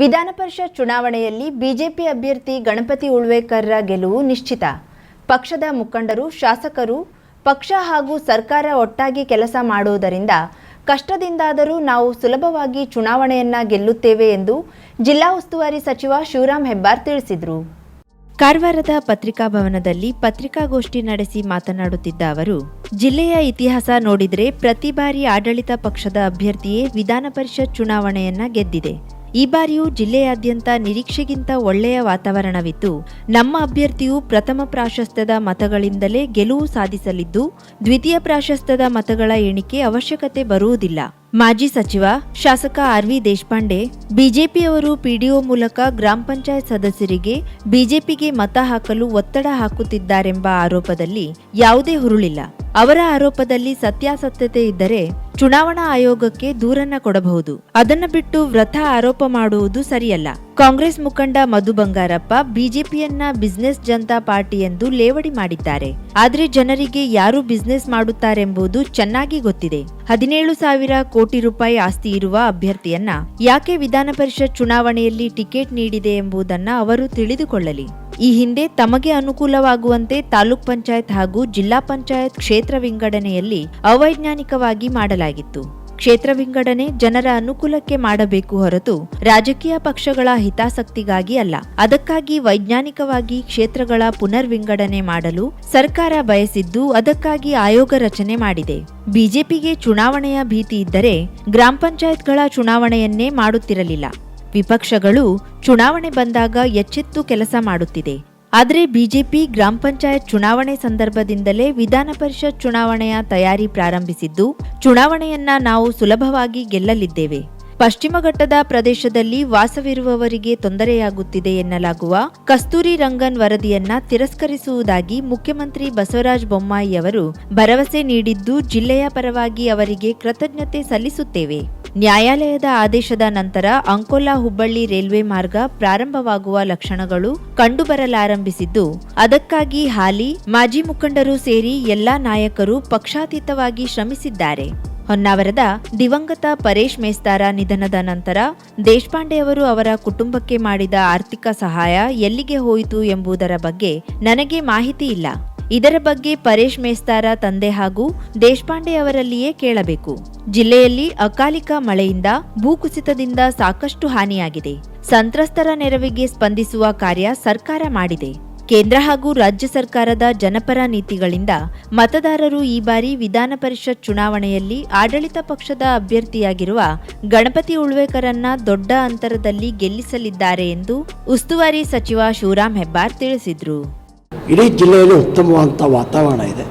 ವಿಧಾನ ಪರಿಷತ್ ಚುನಾವಣೆಯಲ್ಲಿ ಬಿಜೆಪಿ ಅಭ್ಯರ್ಥಿ ಗಣಪತಿ ಉಳ್ವೇಕರ್ರ ಗೆಲುವು ನಿಶ್ಚಿತ. ಪಕ್ಷದ ಮುಖಂಡರು, ಶಾಸಕರು, ಪಕ್ಷ ಹಾಗೂ ಸರ್ಕಾರ ಒಟ್ಟಾಗಿ ಕೆಲಸ ಮಾಡುವುದರಿಂದ ಕಷ್ಟದಿಂದಾದರೂ ನಾವು ಸುಲಭವಾಗಿ ಚುನಾವಣೆಯನ್ನ ಗೆಲ್ಲುತ್ತೇವೆ ಎಂದು ಜಿಲ್ಲಾ ಉಸ್ತುವಾರಿ ಸಚಿವ ಶಿವರಾಮ್ ಹೆಬ್ಬಾರ್ ತಿಳಿಸಿದರು. ಕಾರವಾರದ ಪತ್ರಿಕಾ ಭವನದಲ್ಲಿ ಪತ್ರಿಕಾಗೋಷ್ಠಿ ನಡೆಸಿ ಮಾತನಾಡುತ್ತಿದ್ದ ಅವರು, ಜಿಲ್ಲೆಯ ಇತಿಹಾಸ ನೋಡಿದರೆ ಪ್ರತಿ ಬಾರಿ ಆಡಳಿತ ಪಕ್ಷದ ಅಭ್ಯರ್ಥಿಯೇ ವಿಧಾನ ಪರಿಷತ್ ಚುನಾವಣೆಯನ್ನ ಗೆದ್ದಿದೆ. ಈ ಬಾರಿಯೂ ಜಿಲ್ಲೆಯಾದ್ಯಂತ ನಿರೀಕ್ಷೆಗಿಂತ ಒಳ್ಳೆಯ ವಾತಾವರಣವಿದ್ದು, ನಮ್ಮ ಅಭ್ಯರ್ಥಿಯು ಪ್ರಥಮ ಪ್ರಾಶಸ್ತ್ಯದ ಮತಗಳಿಂದಲೇ ಗೆಲುವು ಸಾಧಿಸಲಿದ್ದು, ದ್ವಿತೀಯ ಪ್ರಾಶಸ್ತ್ಯದ ಮತಗಳ ಎಣಿಕೆ ಅವಶ್ಯಕತೆ ಬರುವುದಿಲ್ಲ. ಮಾಜಿ ಸಚಿವ, ಶಾಸಕ ಆರ್ ವಿ ದೇಶಪಾಂಡೆ, ಬಿಜೆಪಿಯವರು ಪಿಡಿಒ ಮೂಲಕ ಗ್ರಾಮ ಪಂಚಾಯತ್ ಸದಸ್ಯರಿಗೆ ಬಿಜೆಪಿಗೆ ಮತ ಹಾಕಲು ಒತ್ತಡ ಹಾಕುತ್ತಿದ್ದಾರೆಂಬ ಆರೋಪದಲ್ಲಿ ಯಾವುದೇ ಹುರುಳಿಲ್ಲ. ಅವರ ಆರೋಪದಲ್ಲಿ ಸತ್ಯಾಸತ್ಯತೆ ಇದ್ದರೆ ಚುನಾವಣಾ ಆಯೋಗಕ್ಕೆ ದೂರನ್ನ ಕೊಡಬಹುದು. ಅದನ್ನ ಬಿಟ್ಟು ವ್ರತ ಆರೋಪ ಮಾಡುವುದು ಸರಿಯಲ್ಲ. ಕಾಂಗ್ರೆಸ್ ಮುಖಂಡ ಮಧು ಬಂಗಾರಪ್ಪ ಬಿಜೆಪಿಯನ್ನ ಬಿಸ್ನೆಸ್ ಜನತಾ ಪಾರ್ಟಿ ಎಂದು ಲೇವಡಿ ಮಾಡಿದ್ದಾರೆ. ಆದರೆ ಜನರಿಗೆ ಯಾರು ಬಿಸ್ನೆಸ್ ಮಾಡುತ್ತಾರೆಂಬುದು ಚೆನ್ನಾಗಿ ಗೊತ್ತಿದೆ. ಹದಿನೇಳು ಸಾವಿರ ಕೋಟಿ ರೂಪಾಯಿ ಆಸ್ತಿ ಇರುವ ಅಭ್ಯರ್ಥಿಯನ್ನ ಯಾಕೆ ವಿಧಾನ ಪರಿಷತ್ ಚುನಾವಣೆಯಲ್ಲಿ ಟಿಕೆಟ್ ನೀಡಿದೆ ಎಂಬುದನ್ನ ಅವರು ತಿಳಿದುಕೊಳ್ಳಲಿ. ಈ ಹಿಂದೆ ತಮಗೆ ಅನುಕೂಲವಾಗುವಂತೆ ತಾಲೂಕ್ ಪಂಚಾಯತ್ ಹಾಗೂ ಜಿಲ್ಲಾ ಪಂಚಾಯತ್ ಕ್ಷೇತ್ರ ವಿಂಗಡಣೆಯಲ್ಲಿ ಅವೈಜ್ಞಾನಿಕವಾಗಿ ಮಾಡಲಾಗಿತ್ತು. ಕ್ಷೇತ್ರ ವಿಂಗಡಣೆ ಜನರ ಅನುಕೂಲಕ್ಕೆ ಮಾಡಬೇಕು ಹೊರತು ರಾಜಕೀಯ ಪಕ್ಷಗಳ ಹಿತಾಸಕ್ತಿಗಾಗಿ ಅಲ್ಲ. ಅದಕ್ಕಾಗಿ ವೈಜ್ಞಾನಿಕವಾಗಿ ಕ್ಷೇತ್ರಗಳ ಪುನರ್ ವಿಂಗಡಣೆ ಮಾಡಲು ಸರ್ಕಾರ ಬಯಸಿದ್ದು ಅದಕ್ಕಾಗಿ ಆಯೋಗ ರಚನೆ ಮಾಡಿದೆ. ಬಿಜೆಪಿಗೆ ಚುನಾವಣೆಯ ಭೀತಿ ಇದ್ದರೆ ಗ್ರಾಮ ಪಂಚಾಯತ್ಗಳ ಚುನಾವಣೆಯನ್ನೇ ಮಾಡುತ್ತಿರಲಿಲ್ಲ. ವಿಪಕ್ಷಗಳು ಚುನಾವಣೆ ಬಂದಾಗ ಎಚ್ಚೆತ್ತು ಕೆಲಸ ಮಾಡುತ್ತಿದೆ. ಆದರೆ ಬಿಜೆಪಿ ಗ್ರಾಮ ಪಂಚಾಯತ್ ಚುನಾವಣೆ ಸಂದರ್ಭದಿಂದಲೇ ವಿಧಾನ ಪರಿಷತ್ ಚುನಾವಣೆಯ ತಯಾರಿ ಪ್ರಾರಂಭಿಸಿದ್ದು, ಚುನಾವಣೆಯನ್ನ ನಾವು ಸುಲಭವಾಗಿ ಗೆಲ್ಲಲಿದ್ದೇವೆ. ಪಶ್ಚಿಮ ಘಟ್ಟದ ಪ್ರದೇಶದಲ್ಲಿ ವಾಸವಿರುವವರಿಗೆ ತೊಂದರೆಯಾಗುತ್ತಿದೆ ಎನ್ನಲಾಗುವ ಕಸ್ತೂರಿ ರಂಗನ್ ವರದಿಯನ್ನ ತಿರಸ್ಕರಿಸುವುದಾಗಿ ಮುಖ್ಯಮಂತ್ರಿ ಬಸವರಾಜ ಬೊಮ್ಮಾಯಿ ಅವರು ಭರವಸೆ ನೀಡಿದ್ದು, ಜಿಲ್ಲೆಯ ಪರವಾಗಿ ಅವರಿಗೆ ಕೃತಜ್ಞತೆ ಸಲ್ಲಿಸುತ್ತೇವೆ. ನ್ಯಾಯಾಲಯದ ಆದೇಶದ ನಂತರ ಅಂಕೋಲಾ ಹುಬ್ಬಳ್ಳಿ ರೈಲ್ವೆ ಮಾರ್ಗ ಪ್ರಾರಂಭವಾಗುವ ಲಕ್ಷಣಗಳು ಕಂಡುಬರಲಾರಂಭಿಸಿದ್ದು, ಅದಕ್ಕಾಗಿ ಹಾಲಿ, ಮಾಜಿ ಮುಖಂಡರು ಸೇರಿ ಎಲ್ಲಾ ನಾಯಕರು ಪಕ್ಷಾತೀತವಾಗಿ ಶ್ರಮಿಸಿದ್ದಾರೆ. ಹೊನ್ನಾವರದ ದಿವಂಗತ ಪರೇಶ್ ಮೇಸ್ತಾರ ನಿಧನದ ನಂತರ ದೇಶಪಾಂಡೆಯವರು ಅವರ ಕುಟುಂಬಕ್ಕೆ ಮಾಡಿದ ಆರ್ಥಿಕ ಸಹಾಯ ಎಲ್ಲಿಗೆ ಹೋಯಿತು ಎಂಬುದರ ಬಗ್ಗೆ ನನಗೆ ಮಾಹಿತಿ ಇಲ್ಲ. ಇದರ ಬಗ್ಗೆ ಪರೇಶ್ ಮೇಸ್ತಾರ ತಂದೆ ಹಾಗೂ ದೇಶಪಾಂಡೆ ಅವರಲ್ಲಿಯೇ ಕೇಳಬೇಕು. ಜಿಲ್ಲೆಯಲ್ಲಿ ಅಕಾಲಿಕ ಮಳೆಯಿಂದ ಭೂಕುಸಿತದಿಂದ ಸಾಕಷ್ಟು ಹಾನಿಯಾಗಿದೆ. ಸಂತ್ರಸ್ತರ ನೆರವಿಗೆ ಸ್ಪಂದಿಸುವ ಕಾರ್ಯ ಸರ್ಕಾರ ಮಾಡಿದೆ. ಕೇಂದ್ರ ಹಾಗೂ ರಾಜ್ಯ ಸರ್ಕಾರದ ಜನಪರ ನೀತಿಗಳಿಂದ ಮತದಾರರು ಈ ಬಾರಿ ವಿಧಾನ ಪರಿಷತ್ ಚುನಾವಣೆಯಲ್ಲಿ ಆಡಳಿತ ಪಕ್ಷದ ಅಭ್ಯರ್ಥಿಯಾಗಿರುವ ಗಣಪತಿ ಉಳ್ವೇಕರನ್ನ ದೊಡ್ಡ ಅಂತರದಲ್ಲಿ ಗೆಲ್ಲಿಸಲಿದ್ದಾರೆ ಎಂದು ಉಸ್ತುವಾರಿ ಸಚಿವ ಶಿವರಾಮ್ ಹೆಬ್ಬಾರ್ ತಿಳಿಸಿದ್ರು. ಇಡೀ ಜಿಲ್ಲೆಯಲ್ಲಿ ಉತ್ತಮವಾದಂಥ ವಾತಾವರಣ ಇದೆ.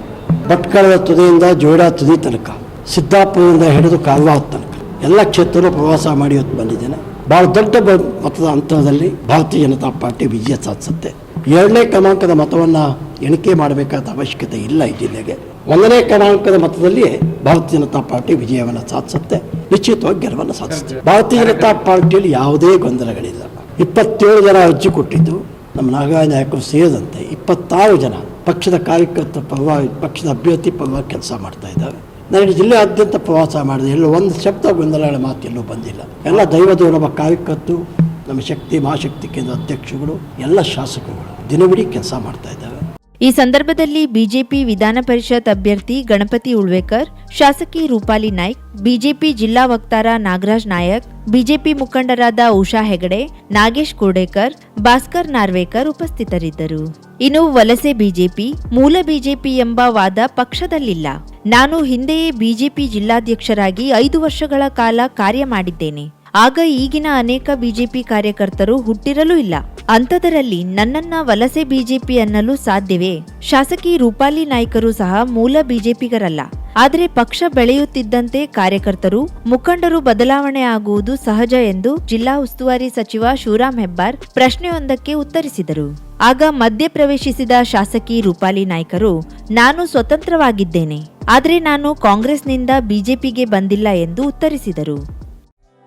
ಭಟ್ಕಳದ ತುದಿಯಿಂದ ಜೋಡ ತುದಿ ತನಕ, ಸಿದ್ದಾಪುರದಿಂದ ಹಿಡಿದು ಕಾಲ್ವಾದ ತನಕ ಎಲ್ಲ ಕ್ಷೇತ್ರಗಳು ಪ್ರವಾಸ ಮಾಡಿ ಇವತ್ತು ಬಂದಿದ್ದೇನೆ. ಭಾಳ ದೊಡ್ಡ ಮತದ ಅಂತರದಲ್ಲಿ ಭಾರತೀಯ ಜನತಾ ಪಾರ್ಟಿ ವಿಜಯ ಸಾಧಿಸುತ್ತೆ. ಎರಡನೇ ಕ್ರಮಾಂಕದ ಮತವನ್ನು ಎಣಿಕೆ ಮಾಡಬೇಕಾದ ಅವಶ್ಯಕತೆ ಇಲ್ಲ ಈ ಜಿಲ್ಲೆಗೆ. ಒಂದನೇ ಕ್ರಮಾಂಕದ ಮತದಲ್ಲಿಯೇ ಭಾರತೀಯ ಜನತಾ ಪಾರ್ಟಿ ವಿಜಯವನ್ನು ಸಾಧಿಸುತ್ತೆ, ನಿಶ್ಚಿತವಾಗಿ ಗೆಲುವನ್ನು ಸಾಧಿಸುತ್ತೆ. ಭಾರತೀಯ ಜನತಾ ಪಾರ್ಟಿಯಲ್ಲಿ ಯಾವುದೇ ಗೊಂದಲಗಳಿಲ್ಲ. ಇಪ್ಪತ್ತೇಳು ಜನ ಅರ್ಜಿ ಕೊಟ್ಟಿದ್ದು ನಮ್ಮ ನಾಗರಾಜ ಸೇರಿದಂತೆ ಇಪ್ಪತ್ತಾರು ಜನ ಪಕ್ಷದ ಕಾರ್ಯಕರ್ತ ಪರವಾಗಿ, ಪಕ್ಷದ ಅಭ್ಯರ್ಥಿ ಪರವಾಗಿ ಕೆಲಸ ಮಾಡ್ತಾ ಇದ್ದಾರೆ. ನನಗೆ ಜಿಲ್ಲೆಯಾದ್ಯಂತ ಪ್ರವಾಸ ಮಾಡಿದೆ. ಎಲ್ಲೋ ಒಂದು ಶಬ್ದ ಗೊಂದಲಗಳ ಮಾತು ಎಲ್ಲೂ ಬಂದಿಲ್ಲ. ಎಲ್ಲ ದೈವದ ನಮ್ಮ ಕಾರ್ಯಕರ್ತರು, ನಮ್ಮ ಶಕ್ತಿ, ಮಹಾಶಕ್ತಿ ಕೇಂದ್ರ ಅಧ್ಯಕ್ಷಗಳು ಎಲ್ಲ ಶಾಸಕರುಗಳು ದಿನವಿಡೀ ಕೆಲಸ ಮಾಡ್ತಾ ಇದ್ದಾರೆ. ಈ ಸಂದರ್ಭದಲ್ಲಿ ಬಿಜೆಪಿ ವಿಧಾನ ಪರಿಷತ್ ಅಭ್ಯರ್ಥಿ ಗಣಪತಿ ಉಳ್ವೇಕರ್, ಶಾಸಕಿ ರೂಪಾಲಿ ನಾಯ್ಕ್, ಬಿಜೆಪಿ ಜಿಲ್ಲಾ ವಕ್ತಾರ ನಾಗರಾಜ್ ನಾಯಕ್, ಬಿಜೆಪಿ ಮುಖಂಡರಾದ ಉಷಾ ಹೆಗಡೆ, ನಾಗೇಶ್ ಕೋಡೇಕರ್, ಭಾಸ್ಕರ್ ನಾರ್ವೇಕರ್ ಉಪಸ್ಥಿತರಿದ್ದರು. ಇನ್ನು ವಲಸೆ ಬಿಜೆಪಿ, ಮೂಲ ಬಿಜೆಪಿ ಎಂಬ ವಾದ ಪಕ್ಷದಲ್ಲಿಲ್ಲ. ನಾನು ಹಿಂದೆಯೇ ಬಿಜೆಪಿ ಜಿಲ್ಲಾಧ್ಯಕ್ಷರಾಗಿ ಐದು ವರ್ಷಗಳ ಕಾಲ ಕಾರ್ಯ ಮಾಡಿದ್ದೇನೆ. ಆಗ ಈಗಿನ ಅನೇಕ ಬಿಜೆಪಿ ಕಾರ್ಯಕರ್ತರು ಹುಟ್ಟಿರಲೂ ಇಲ್ಲ. ಅಂಥದರಲ್ಲಿ ನನ್ನನ್ನ ವಲಸೆ ಬಿಜೆಪಿ ಅನ್ನಲು ಸಾಧ್ಯವೇ? ಶಾಸಕಿ ರೂಪಾಲಿ ನಾಯ್ಕರು ಸಹ ಮೂಲ ಬಿಜೆಪಿಗರಲ್ಲ. ಆದರೆ ಪಕ್ಷ ಬೆಳೆಯುತ್ತಿದ್ದಂತೆ ಕಾರ್ಯಕರ್ತರು, ಮುಖಂಡರು ಬದಲಾವಣೆ ಆಗುವುದು ಸಹಜ ಎಂದು ಜಿಲ್ಲಾ ಉಸ್ತುವಾರಿ ಸಚಿವ ಶಿವರಾಮ್ ಹೆಬ್ಬಾರ್ ಪ್ರಶ್ನೆಯೊಂದಕ್ಕೆ ಉತ್ತರಿಸಿದರು. ಆಗ ಮಧ್ಯ ಪ್ರವೇಶಿಸಿದ ಶಾಸಕಿ ರೂಪಾಲಿ ನಾಯ್ಕರು, ನಾನು ಸ್ವತಂತ್ರವಾಗಿದ್ದೇನೆ. ಆದರೆ ನಾನು ಕಾಂಗ್ರೆಸ್ನಿಂದ ಬಿಜೆಪಿಗೆ ಬಂದಿಲ್ಲ ಎಂದು ಉತ್ತರಿಸಿದರು.